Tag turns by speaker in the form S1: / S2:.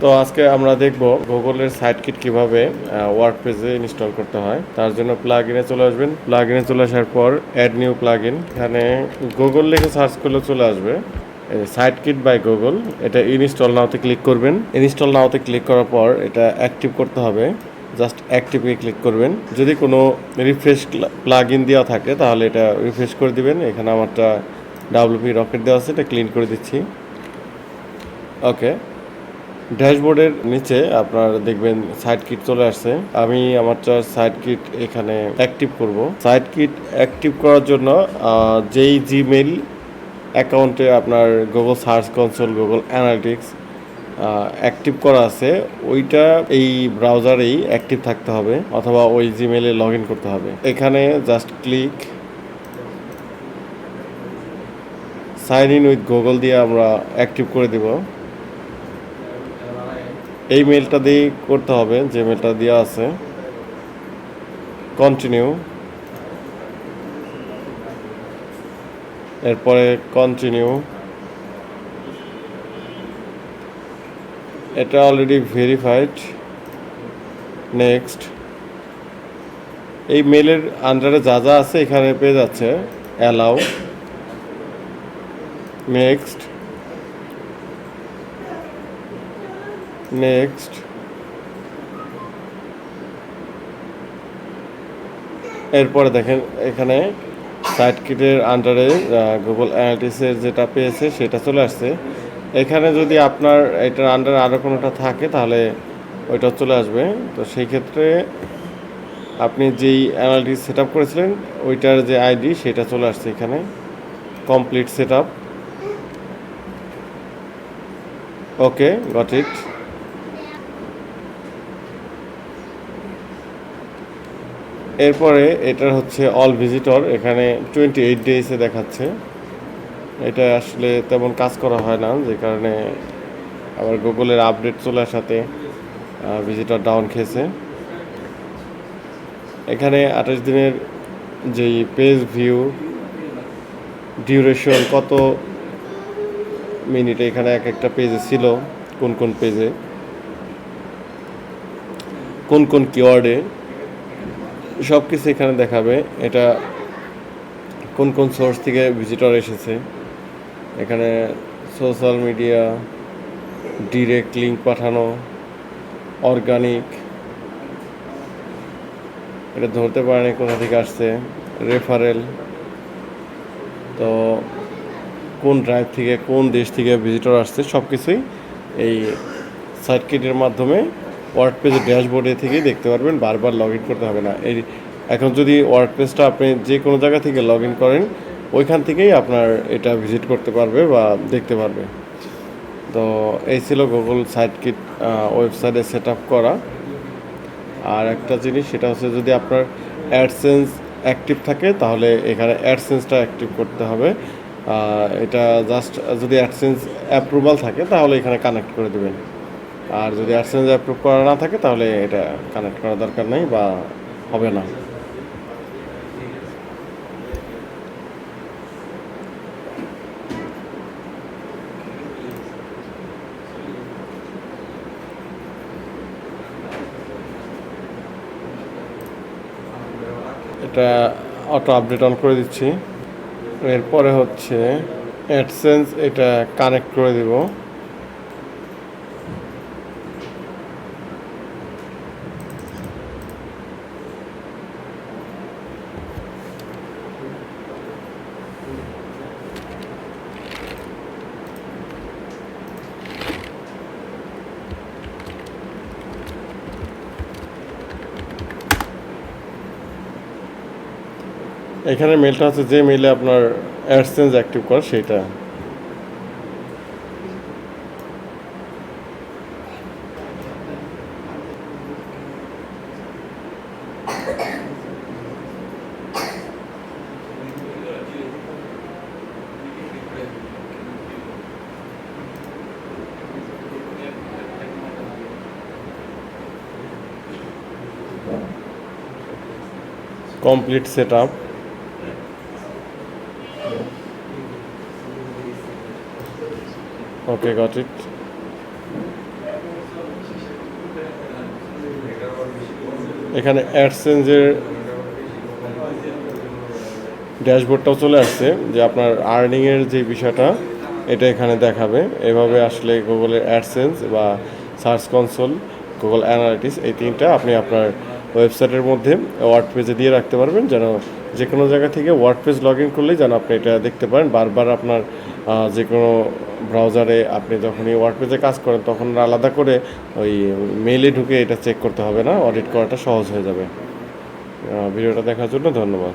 S1: তো আজকে আমরা দেখব গুগলের সাইট কিট কীভাবে ওয়ার্ড পেজে ইনস্টল করতে হয়। তার জন্য প্লাগ ইনে চলে আসবেন। প্লাগ ইনে চলে আসার পর অ্যাড নিউ প্লাগ ইন এখানে গুগল লিখে সার্চ করলে চলে আসবে। Site kit by Google. এটা ইনস্টল নাওতে ক্লিক করবেন। ইনস্টল নাওতে ক্লিক করার পর এটা অ্যাক্টিভ করতে হবে। জাস্ট অ্যাক্টিভে ক্লিক করবেন। যদি কোনো রিফ্রেশ প্লাগ ইন দেওয়া থাকে, তাহলে এটা রিফ্রেশ করে দিবেন। এখানে আমারটা ডাব্লিউপি রকেট দেওয়া আছে, এটা ক্লিন করে দিচ্ছি। ওকে ড্যাশবোর্ডের নিচে আপনার দেখবেন সাইড কিট চলে আসছে। আমি আমার সাইড কিট এখানে অ্যাক্টিভ করব। সাইড কিট অ্যাক্টিভ করার জন্য যেই জিমেইল অ্যাকাউন্টে আপনার Google search console Google analytics active করা আছে, ওইটা এই ব্রাউজারেই অ্যাক্টিভ থাকতে হবে অথবা ওই জিমেইলে লগ ইন করতে হবে। এখানে just click. Sign in with Google দিয়ে আমরা অ্যাক্টিভ করে দিব। এই মেলটা দিয়ে করতে হবে, যে মেলটা দেওয়া আছে। কন্টিনিউ এরপরে কন্টিনিউ এটা অলরেডি ভেরিফাইড নেক্সট এই মেলের আন্ডারে যা যা আছে এখানে পেয়ে যাচ্ছে। অ্যালাউ নেক্সট নেক্সট এরপরে দেখেন এখানে সাইট কিটের আন্ডারে গুগল অ্যানালিটিক্সের যেটা পেয়েছে সেটা চলে আসছে। এখানে যদি আপনার এটার আন্ডারে আরও কোনোটা থাকে তাহলে ওইটা চলে আসবে। তো সেই ক্ষেত্রে আপনি যেই অ্যানালিটিক্স সেট আপ করেছিলেন, ওইটার যে আইডি সেটা চলে আসছে এখানে। Complete set up okay got it এরপরে এটার হচ্ছে অল ভিজিটর এখানে টোয়েন্টি এইট ডেজে দেখাচ্ছে। এটা আসলে তেমন কাজ করা হয় না, যে কারণে আবার গুগলের আপডেট চলে আসাতে ভিজিটর ডাউন খেয়েছে। এখানে আঠাশ দিনের যেই পেজ ভিউ ডিউরেশন কত মিনিট এখানে এক একটা পেজে ছিল, কোন কোন পেজে কোন কোন কিওয়ার্ডে সব কিছু এখানে দেখাবে। এটা কোন কোন সোর্স থেকে ভিজিটর এসেছে। এখানে সোশ্যাল মিডিয়া ডিরেক্ট লিঙ্ক পাঠানো অর্গানিক এটা ধরতে পারেনি কোথা থেকে আসছে রেফারেল তো কোন ড্রাইভ থেকে, কোন দেশ থেকে ভিজিটর আসছে সব কিছুই এই সার্কিটের মাধ্যমে ওয়ার্ড পেজের ড্যাশবোর্ডে থেকেই দেখতে পারবেন, বারবার লগ ইন করতে হবে না। এই এখন যদি ওয়ার্ড পেজটা আপনি যে কোনো জায়গা থেকে লগ ইন করেন, ওইখান থেকেই আপনার এটা ভিজিট করতে পারবে বা দেখতে পারবে। তো এই ছিল গুগল সাইট কিট ওয়েবসাইটে সেট আপ করা। আর একটা জিনিস, সেটা হচ্ছে যদি আপনার অ্যাডসেন্স অ্যাক্টিভ থাকে, তাহলে এখানে অ্যাডসেন্সটা অ্যাক্টিভ করতে হবে। এটা জাস্ট যদি অ্যাডসেন্স অ্যাপ্রুভাল থাকে, তাহলে এখানে কানেক্ট করে দেবেন। আর যদি অ্যাডসেন্স অ্যাপ্রুভ করা না থাকে, তাহলে এটা কানেক্ট করার দরকার নেই বা হবে না। এটা অটো আপডেট অন করে দিচ্ছি। এরপরে হচ্ছে অ্যাডসেন্স এটা কানেক্ট করে দিব। এখানে মেলটা হচ্ছে যে মেলে আপনার অ্যাডসেন্স অ্যাক্টিভ করা সেটা complete set Okay, got it. এখানে অ্যাডসেন্সের ড্যাশবোর্ডটাও চলে আসছে যে আপনার আর্নিংয়ের যে বিষয়টা এটা এখানে দেখাবে এভাবে আসলে গুগলের অ্যাডসেন্স বা সার্চ কনসোল গুগল অ্যানালিটিক্স এই তিনটা আপনি আপনার ওয়েবসাইটের মধ্যে ওয়ার্ড পেজে দিয়ে রাখতে পারবেন যেন যে কোনো জায়গা থেকে ওয়ার্ড পেজ লগ ইন করলেই যেন আপনি এটা দেখতে পারেন বারবার আপনার যে কোনো ব্রাউজারে আপনি যখনই ওয়ার্ড পেজে কাজ করেন, তখন আলাদা করে ওই মেইলে ঢুকে এটা চেক করতে হবে না অডিট করাটা সহজ হয়ে যাবে। ভিডিওটা দেখার জন্য ধন্যবাদ।